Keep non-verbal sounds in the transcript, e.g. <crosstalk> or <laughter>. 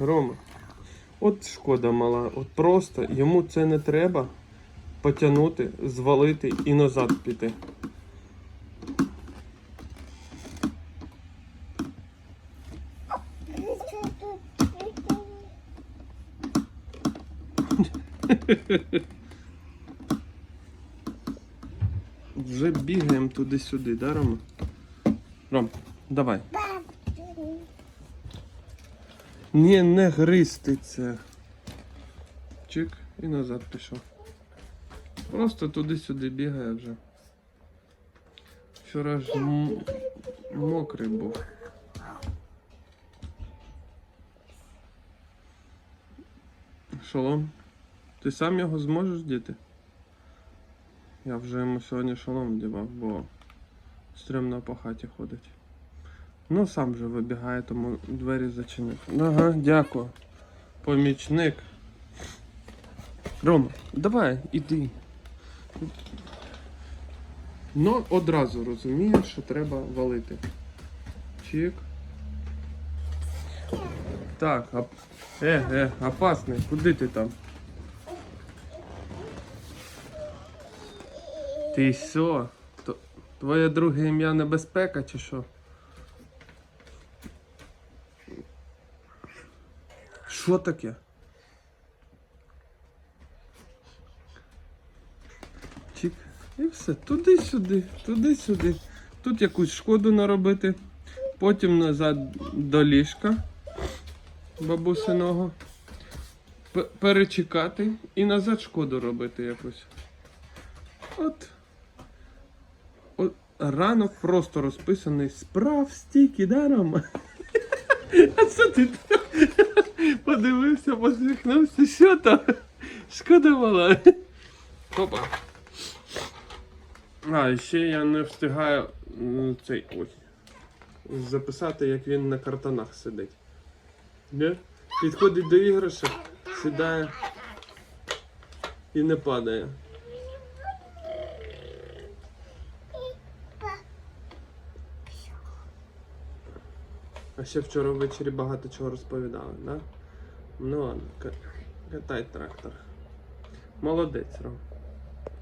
Рома. От шкода мала, от просто йому це не треба потягнути, звалити і назад піти. Вже бігаємо туди-сюди, да, Рома? Ром, давай. Не гристи це. Чик і назад пішов. Просто туди-сюди бігає вже. Вчора ж мокрий був. Шолом. Ти сам його зможеш діти? Я вже йому сьогодні шолом вдівав, бо стрімно по хаті ходить. Ну, сам вже вибігає, тому двері зачинив. Ага, дякую. Помічник. Рома, давай, іди. Ну, одразу розумієш, що треба валити. Чик. Так, а... е, е, опасний, куди ти там? Ти що? Твоє друге ім'я небезпека чи що? Що таке? Чик. І все. Туди-сюди, туди-сюди. Тут якусь шкоду наробити. Потім назад до ліжка бабусиного. Перечекати і назад шкоду робити якусь. От. От ранок просто розписаний справ стільки, да, Рома? <laughs> А що ти? Подивився, посміхнувся, що там? Шкода мала. Опа. А, і ще я не встигаю цей ой. Записати, як він на картонах сидить. Не? Підходить до іграшок, сідає і не падає. А ще вчора ввечері багато чого розповідали, да? Ну ладно, катай трактор. Молодець, Ром.